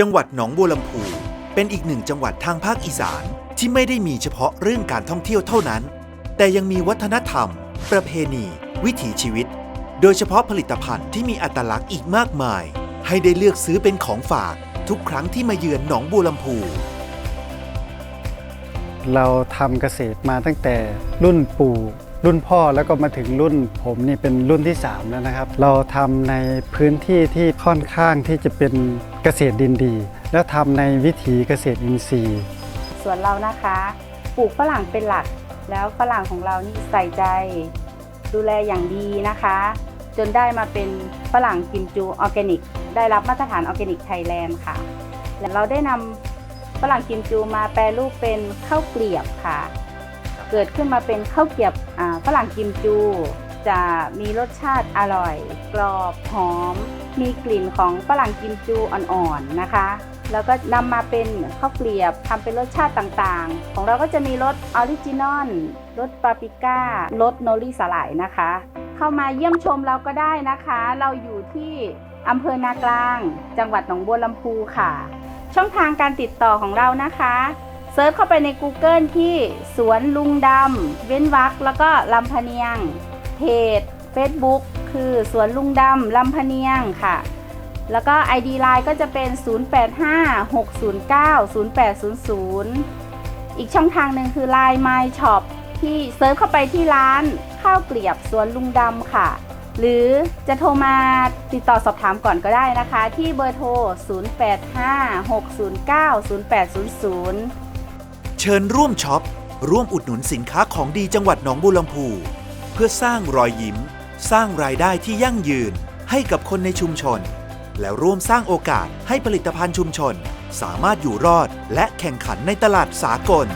จังหวัดหนองบัวลำพูเป็นอีกหนึ่งจังหวัดทางภาคอีสานที่ไม่ได้มีเฉพาะเรื่องการท่องเที่ยวเท่านั้น แต่ยังมีวัฒนธรรม ประเพณี วิถีชีวิต โดยเฉพาะผลิตภัณฑ์ที่มีอัตลักษณ์อีกมากมาย ให้ได้เลือกซื้อเป็นของฝาก ทุกครั้งที่มาเยือนหนองบัวลำพูเราทำเกษตรมาตั้งแต่รุ่นปู่ รุ่นพ่อแล้วก็มาถึงรุ่นผมนี่เป็นรุ่นที่ 3 แล้วนะครับ เราทำในพื้นที่ที่ค่อนข้างที่จะเป็นเกษตรดินดี แล้วทำในวิถีเกษตรอินทรีย์ ส่วนเรานะคะปลูกฝรั่งเป็นหลัก แล้วฝรั่งของเรานี่ใส่ใจ ดูแลอย่างดีนะคะ จนได้มาเป็นฝรั่งกิมจูออร์แกนิก ได้รับมาตรฐานออร์แกนิกไทยแลนด์ค่ะ และเราได้นำฝรั่งกิมจูมาแปรรูปเป็นข้าวเกลียบค่ะ เกิดขึ้นมาเป็นข้าวเกียบฝรั่งกิมจู จะมีรสชาติอร่อย กรอบหอม มีกลิ่นของฝรั่งกิมจูอ่อนๆนะคะ แล้วก็นำมาเป็นข้าวเกลียบทำเป็นรสชาติต่างๆ ของเราก็จะมีรสออริจินอลรสปาปริก้ารสโนริสลายนะคะ เข้ามาเยี่ยมชมเราก็ได้นะคะ เราอยู่ที่อำเภอนากลาง จังหวัดหนองบัวลำพูค่ะ ช่องทางการติดต่อของเรานะคะ เซิร์ชเข้าไปใน Google ที่สวนลุงดำเว้นวักแล้วก็ลำพเนียง เพจ Facebook คือสวนลุงดำลำพเนียงค่ะ แล้วก็ ID Line ก็จะเป็น 0856090800 อีกช่องทางหนึ่งคือ Line My Shop ที่เซิร์ชเข้าไปที่ร้านข้าวเกลียบสวนลุงดำค่ะ หรือจะโทรมาติดต่อสอบถามก่อนก็ได้นะคะ ที่เบอร์โทร 0856090800 เชิญร่วมช็อป ร่วมอุดหนุนสินค้าของดีจังหวัดหนองบัวลำพู เพื่อสร้างรอยยิ้ม สร้างรายได้ที่ยั่งยืนให้กับคนในชุมชน และร่วมสร้างโอกาสให้ผลิตภัณฑ์ชุมชน สามารถอยู่รอดและแข่งขันในตลาดสากล